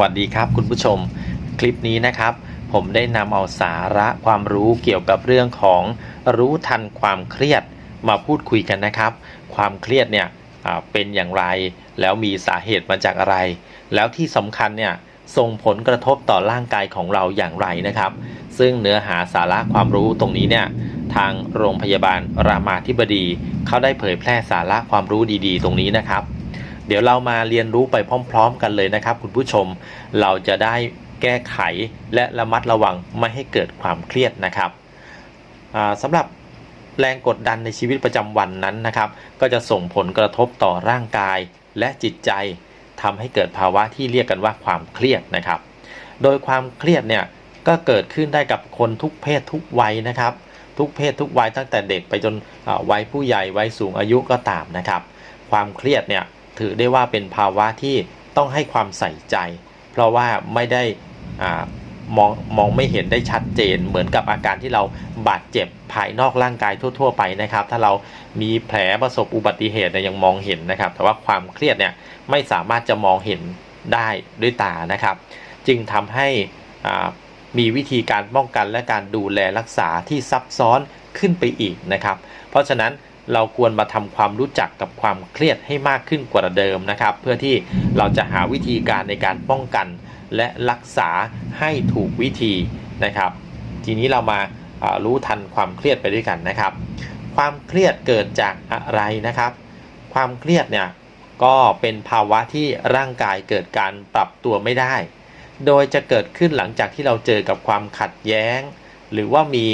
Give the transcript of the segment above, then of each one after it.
สวัสดีครับคุณผู้ชมคลิปนี้นะครับ ผมได้นำเอาสาระความรู้เกี่ยวกับเรื่องของรู้ทันความเครียดมาพูดคุยกันนะครับ ความเครียดเนี่ยเป็นอย่างไร แล้วมีสาเหตุมาจากอะไร แล้วที่สำคัญเนี่ยส่งผลกระทบต่อร่างกายของเราอย่างไรนะครับ ซึ่งเนื้อหาสาระความรู้ตรงนี้เนี่ยทางโรงพยาบาลรามาธิบดี เขาได้เผยแพร่สาระความรู้ดีๆ ตรงนี้นะครับ เดี๋ยวเรามาเรียนรู้ไปพร้อม ๆ กันเลยนะครับ คุณผู้ชมเราจะได้แก้ไขและระมัดระวังไม่ให้เกิดความเครียดนะครับสำหรับแรงกดดันในชีวิตประจำวันนั้นนะครับ ก็จะส่งผลกระทบต่อร่างกายและจิตใจทำให้เกิดภาวะที่เรียกกันว่าความเครียดนะครับ โดยความเครียดเนี่ยก็เกิดขึ้นได้กับคนทุกเพศทุกวัยนะครับ ทุกเพศทุกวัยตั้งแต่เด็กไปจนวัยผู้ใหญ่วัยสูงอายุก็ตามนะครับ ความเครียดเนี่ย ถือได้ว่าเป็นภาวะที่ต้องให้ความใส่ใจ เพราะว่าไม่ได้มองมองไม่เห็นได้ชัดเจน เหมือนกับอาการที่เราบาดเจ็บภายนอกร่างกายทั่ว ๆ ไปนะครับ ถ้าเรามีแผลประสบอุบัติเหตุเนี่ยยังมองเห็นนะครับ แต่ว่าความเครียดเนี่ยไม่สามารถจะมองเห็นได้ด้วยตานะครับ จึงทำให้มีวิธีการป้องกันและการดูแลรักษาที่ซับซ้อนขึ้นไปอีกนะครับ เพราะฉะนั้น เราควรมาทำความรู้จักกับความเครียดให้มากขึ้นกว่าเดิมนะครับ เพื่อที่เราจะหาวิธีการในการป้องกัน และรักษาให้ถูกวิธีนะครับ ทีนี้เรามาอ่ารู้ทันความเครียดไปด้วยกันนะครับ ความเครียดเกิดจากอะไรนะครับ ความเครียดเนี่ยก็เป็นภาวะที่ร่างกายเกิดการปรับตัวไม่ได้ โดยจะเกิดขึ้นหลังจากที่เราเจอกับความขัดแย้ง หรือว่ามี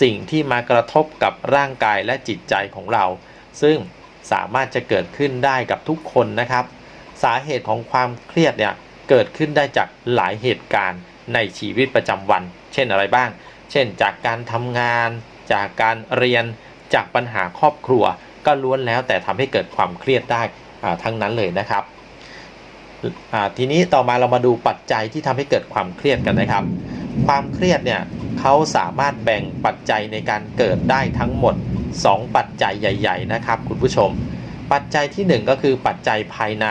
สิ่งที่มากระทบกับร่างกายและจิตใจของเรา ซึ่งสามารถจะเกิดขึ้นได้กับทุกคนนะครับ สาเหตุของความเครียดเนี่ยเกิดขึ้นได้จากหลายเหตุการณ์ในชีวิตประจำวัน เช่นอะไรบ้าง เช่น จากการทำงาน จากการเรียน จากปัญหาครอบครัว ก็ล้วนแล้วแต่ทำให้เกิดความเครียดได้อ่าทั้งนั้นเลยนะครับอ่าทีนี้ต่อมาเรามาดูปัจจัยที่ทำให้เกิดความเครียดกันนะครับ ความเครียดเนี่ยเขาสามารถแบ่งปัจจัยในการเกิดได้ทั้งหมด 2 ปัจจัยใหญ่ ๆ นะครับ คุณผู้ชม ปัจจัยที่ 1 ก็คือปัจจัยภายใน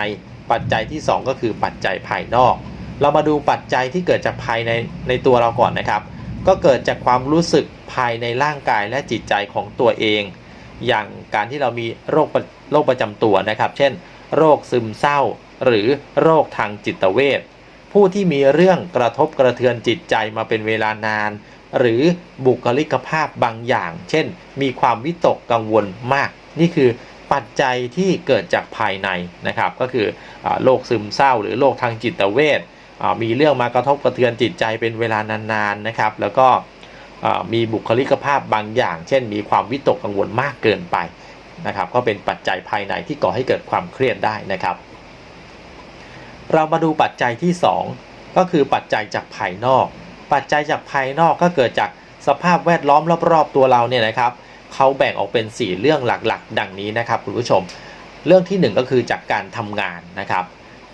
ปัจจัยที่ 2 ก็คือปัจจัยภายนอก เรามาดูปัจจัยที่เกิดจากภายในในตัวเราก่อนนะครับ ก็เกิดจากความรู้สึกภายในร่างกายและจิตใจของตัวเอง อย่างการที่เรามีโรคโรคประจำตัวนะครับ เช่น โรคซึมเศร้า หรือโรคทางจิตเวช ผู้ที่มีเรื่องกระทบกระเทือนจิตใจมาเป็นเวลานาน หรือบุคลิกภาพบางอย่าง เช่น มีความวิตกกังวลมาก นี่คือปัจจัยที่เกิดจากภายในนะครับ ก็คืออโรคซึมเศร้า หรือโรคทางจิตเวชมีเรื่องมากระทบกระเทือนจิตใจเป็นเวลานานๆนะครับ แล้วก็มีบุคลิกภาพบางอย่าง เช่น มีความวิตกกังวลมากเกินไปนะครับ ก็เป็นปัจจัยภายในที่ก่อให้เกิดความเครียดได้นะครับ เรามาดูปัจจัยที่ 2 ก็คือปัจจัยจากภายนอก ปัจจัยจากภายนอกก็เกิดจากสภาพแวดล้อมรอบๆตัวเราเนี่ยนะครับเขาแบ่งออกเป็น 4 เรื่องหลักๆ ดังนี้นะครับคุณผู้ชม เรื่องที่ 1 ก็คือจากการทำงานนะครับ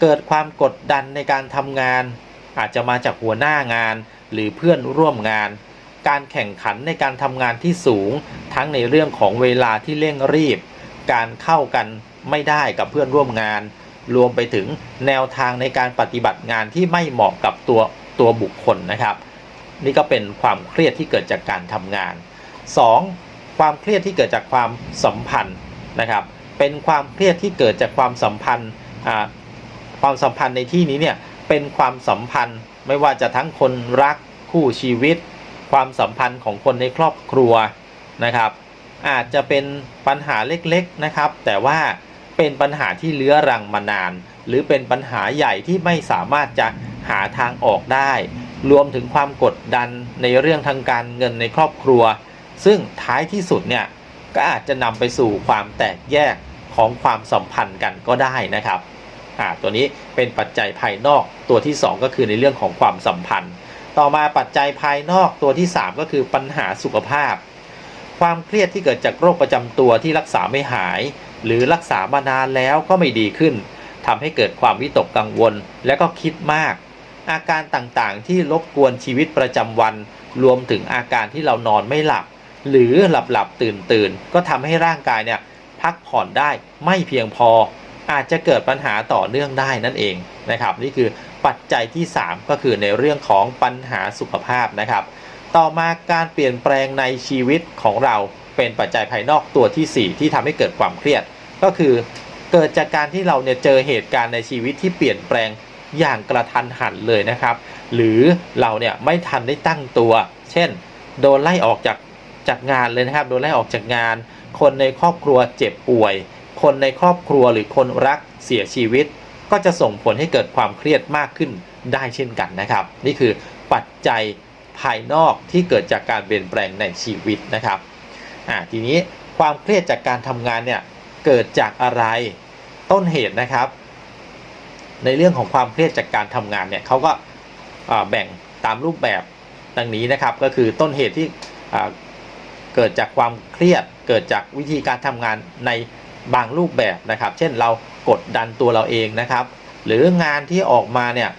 เกิดความกดดันในการทำงาน อาจจะมาจากหัวหน้างาน หรือเพื่อนร่วมงาน การแข่งขันในการทำงานที่สูง ทั้งในเรื่องของเวลาที่เร่งรีบ การเข้ากันไม่ได้กับเพื่อนร่วมงาน รวมไปถึงแนวทางในการปฏิบัติงานที่ไม่เหมาะกับตัวตัวบุคคลนะครับ นี่ก็เป็นความเครียดที่เกิดจากการทำงาน 2. ความเครียดที่เกิดจากความสัมพันธ์นะครับ เป็นความเครียดที่เกิดจากความสัมพันธ์ความสัมพันธ์ในที่นี้เนี่ยเป็นความสัมพันธ์ไม่ว่าจะทั้งคนรักคู่ชีวิต ความสัมพันธ์ของคนในครอบครัวนะครับ อาจจะเป็นปัญหาเล็กๆนะครับ แต่ว่า เป็นปัญหาที่เลื้อรังมานาน หรือเป็นปัญหาใหญ่ที่ไม่สามารถจะหาทางออกได้ รวมถึงความกดดันในเรื่องทางการเงินในครอบครัว ซึ่งท้ายที่สุดเนี่ยก็อาจจะนำไปสู่ความแตกแยกของความสัมพันธ์กันก็ได้นะครับอ่าตัวนี้เป็นปัจจัยภายนอกตัวที่ 2 ก็คือในเรื่องของความสัมพันธ์ ต่อมาปัจจัยภายนอกตัวที่ 3 ก็คือปัญหาสุขภาพ ความเครียดที่เกิดจากโรคประจำตัวที่รักษาไม่หาย หรือรักษามานานแล้วก็ไม่ดีขึ้นทำให้เกิดความวิตกกังวลและก็คิดมาก อาการต่างๆที่รบกวนชีวิตประจำวัน รวมถึงอาการที่เรานอนไม่หลับ หรือหลับหลับตื่นตื่นก็ทำให้ร่างกายเนี่ยพักผ่อนได้ไม่เพียงพอ อาจจะเกิดปัญหาต่อเนื่องได้นั่นเองนะครับ นี่คือปัจจัยที่ 3 ก็คือในเรื่องของปัญหาสุขภาพนะครับ ต่อมาการเปลี่ยนแปลงในชีวิตของเราเป็นปัจจัยภายนอกตัวทีสี่4 ที่ทำให้เกิดความเครียด ก็คือเกิดจากการที่เราเนี่ยเจอเหตุการณ์ในชีวิตที่เปลี่ยนแปลงอย่างกระทันหันเลยนะครับ หรือเราเนี่ยไม่ทันได้ตั้งตัว เช่น โดนไล่ออกจากจากงานเลยนะครับ โดนไล่ออกจากงาน คนในครอบครัวเจ็บป่วย คนในครอบครัวหรือคนรักเสียชีวิต ก็จะส่งผลให้เกิดความเครียดมากขึ้นได้เช่นกันนะครับ นี่คือปัจจัย ภายนอกที่เกิดจากการเปลี่ยนแปลงในชีวิตนะครับอ่าทีนี้ความเครียดจากการทำงานเนี่ยเกิดจากอะไรต้นเหตุนะครับ ในเรื่องของความเครียดจากการทำงานเนี่ยเขาก็แบ่งตามรูปแบบดังนี้นะครับ ก็คือต้นเหตุที่เกิดจากความเครียดเกิดจากวิธีการทำงานในบางรูปแบบนะครับ เช่นเรากดดันตัวเราเองนะครับ หรืองานที่ออกมาเนี่ย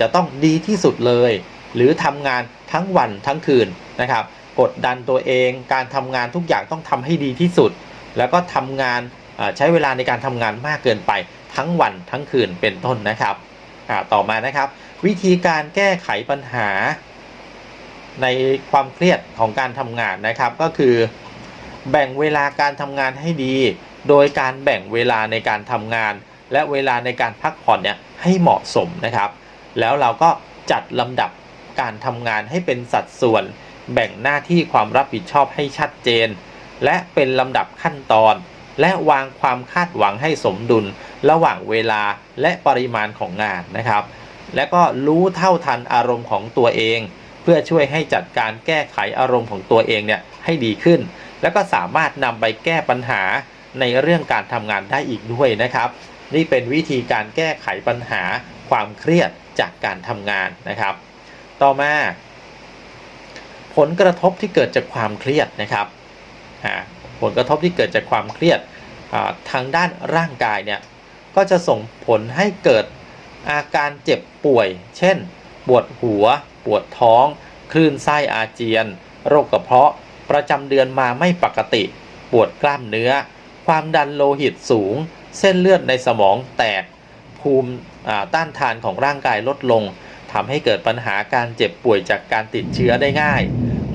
จะต้องดีที่สุดเลย หรือทำงานทั้งวันทั้งคืนนะครับ กดดันตัวเองการทำงานทุกอย่างต้องทำให้ดีที่สุด แล้วก็ทำงานใช้เวลาในการทำงานมากเกินไปทั้งวันทั้งคืนเป็นต้นนะครับต่อมานะครับ วิธีการแก้ไขปัญหา ในความเครียดของการทำงานนะครับก็คือ แบ่งเวลาการทำงานให้ดี โดยการแบ่งเวลาในการทำงาน และเวลาในการพักผ่อนเนี่ยให้เหมาะสมนะครับ แล้วเราก็จัดลำดับ การทำงานให้เป็นสัดส่วน แบ่งหน้าที่ความรับผิดชอบให้ชัดเจน และเป็นลำดับขั้นตอน และวางความคาดหวังให้สมดุล ระหว่างเวลาและปริมาณของงานนะครับ และก็รู้เท่าทันอารมณ์ของตัวเอง เพื่อช่วยให้จัดการแก้ไขอารมณ์ของตัวเองเนี่ยให้ดีขึ้น แล้วก็สามารถนำไปแก้ปัญหาในเรื่องการทำงานได้อีกด้วยนะครับ นี่เป็นวิธีการแก้ไขปัญหาความเครียดจากการทำงานนะครับ ต่อมา ผลกระทบที่เกิดจากความเครียดนะครับผลกระทบที่เกิดจากความเครียดทางด้านร่างกายเนี่ยก็จะส่งผลให้เกิดอาการเจ็บป่วย เช่น ปวดหัว ปวดท้อง คลื่นไส้อาเจียน โรคกระเพาะ ประจำเดือนมาไม่ปกติ ปวดกล้ามเนื้อ ความดันโลหิตสูง เส้นเลือดในสมองแตก ภูมิต้านทานของร่างกายลดลง ทำให้เกิดปัญหาการเจ็บป่วยจากการติดเชื้อได้ง่าย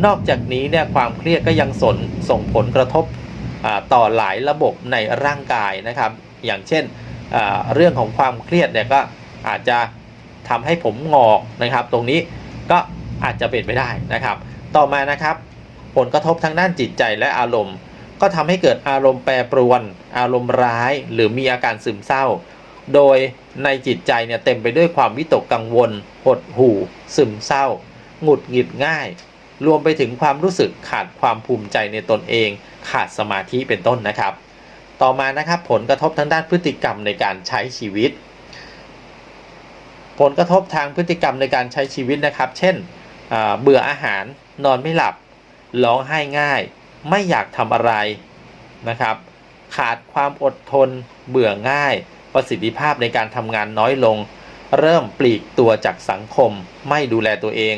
นอกจากนี้เนี่ยความเครียดก็ยังสนส่งผลกระทบต่อหลายระบบในร่างกายนะครับ อย่างเช่นเรื่องของความเครียดเนี่ยก็อาจจะทำให้ผมงอกนะครับ ตรงนี้ก็อาจจะเป็นไปได้นะครับ ต่อมานะครับ ผลกระทบทางด้านจิตใจและอารมณ์ ก็ทำให้เกิดอารมณ์แปรปรวน อารมณ์ร้าย หรือมีอาการซึมเศร้า โดยในจิตใจเนี่ยเต็มไปด้วยความวิตกกังวล หดหู่ ซึมเศร้า หงุดหงิดง่าย รวมไปถึงความรู้สึกขาดความภูมิใจในตนเอง ขาดสมาธิเป็นต้นนะครับ ต่อมานะครับผลกระทบทางด้านพฤติกรรมในการใช้ชีวิต ผลกระทบทางพฤติกรรมในการใช้ชีวิตนะครับ เช่นเบื่ออาหาร นอนไม่หลับ ร้องไห้ง่าย ไม่อยากทำอะไรนะครับ ขาดความอดทน เบื่อง่าย ประสิทธิภาพในการทำงานน้อยลง เริ่มปลีกตัวจากสังคม ไม่ดูแลตัวเอง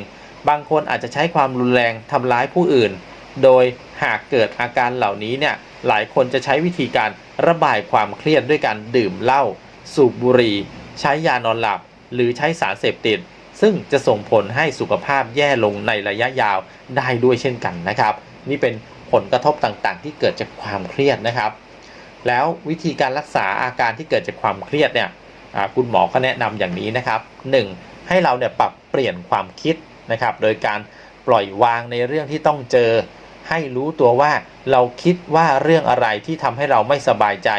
บางคนอาจจะใช้ความรุนแรงทำร้ายผู้อื่น โดยหากเกิดอาการเหล่านี้เนี่ยหลายคนจะใช้วิธีการระบายความเครียดด้วยการดื่มเหล้าสูบบุหรี่ ใช้ยานอนหลับ หรือใช้สารเสพติด ซึ่งจะส่งผลให้สุขภาพแย่ลงในระยะยาวได้ด้วยเช่นกันนะครับ นี่เป็นผลกระทบต่างๆ ที่เกิดจากความเครียดนะครับ แล้ววิธีการรักษาอาการที่เกิดจากความเครียดเนี่ยคุณหมอก็แนะนำอย่างนี้นะครับ 1. ให้เราเนี่ยปรับเปลี่ยนความคิดนะครับ โดยการปล่อยวางในเรื่องที่ต้องเจอ ให้รู้ตัวว่าเราคิดว่าเรื่องอะไรที่ทำให้เราไม่สบายใจ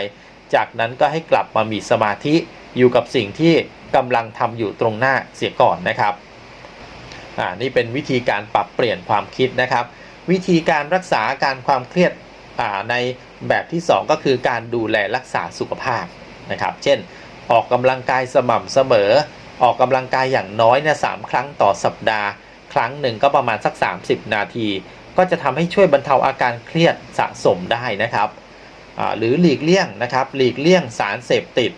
จากนั้นก็ให้กลับมามีสมาธิอยู่กับสิ่งที่กำลังทำอยู่ตรงหน้าเสียก่อนนะครับอ่านี่เป็นวิธีการปรับเปลี่ยนความคิดนะครับ วิธีการรักษาอาการความเครียดใน แบบที่ 2 ก็คือการดูแลรักษาสุขภาพนะครับ เช่น ออกกำลังกายสม่ำเสมอ ออกกำลังกายอย่างน้อยเนี่ยสครั้งต่อสัปดาห์ ครั้งหนึ่งก็ประมาณสัก 30 นาที ก็จะทำให้ช่วยบรรเทาอาการเครียดสะสมได้นะครับหรือหลีกเลี่ยงนะครับ หลีกเลี่ยงสารเสพติด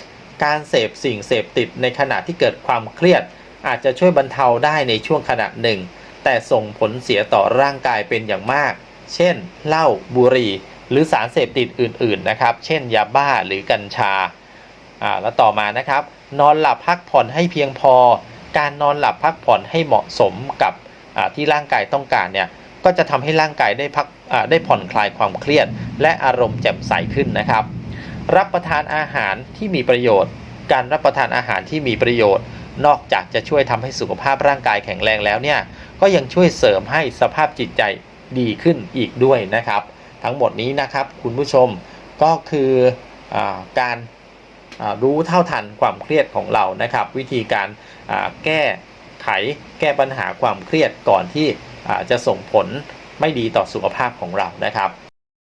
การเสพสิ่งเสพติดในขณะที่เกิดความเครียด อาจจะช่วยบรรเทาได้ในช่วงขณะหนึ่ง แต่ส่งผลเสียต่อร่างกายเป็นอย่างมาก เช่นเหล้าบุหรี่ หรือสารเสพติดอื่นๆนะครับ เช่นยาบ้าหรือกัญชาอ่าแล้วต่อมานะครับ นอนหลับพักผ่อนให้เพียงพอ การนอนหลับพักผ่อนให้เหมาะสมกับอ่าที่ร่างกายต้องการเนี่ยก็จะทำให้ร่างกายได้พักอ่าได้ผ่อนคลายความเครียด และอารมณ์แจ่มใสขึ้นนะครับ รับประทานอาหารที่มีประโยชน์ การรับประทานอาหารที่มีประโยชน์ นอกจากจะช่วยทำให้สุขภาพร่างกายแข็งแรงแล้วเนี่ยก็ยังช่วยเสริมให้สภาพจิตใจดีขึ้นอีกด้วยนะครับ ทั้งหมดนี้นะครับ คุณผู้ชมก็คืออการรู้เท่าทันความเครียดของเรานะครับ วิธีการแก้ไขแก้ปัญหาความเครียดก่อนที่จะส่งผลไม่ดีต่อสุขภาพของเรานะครับ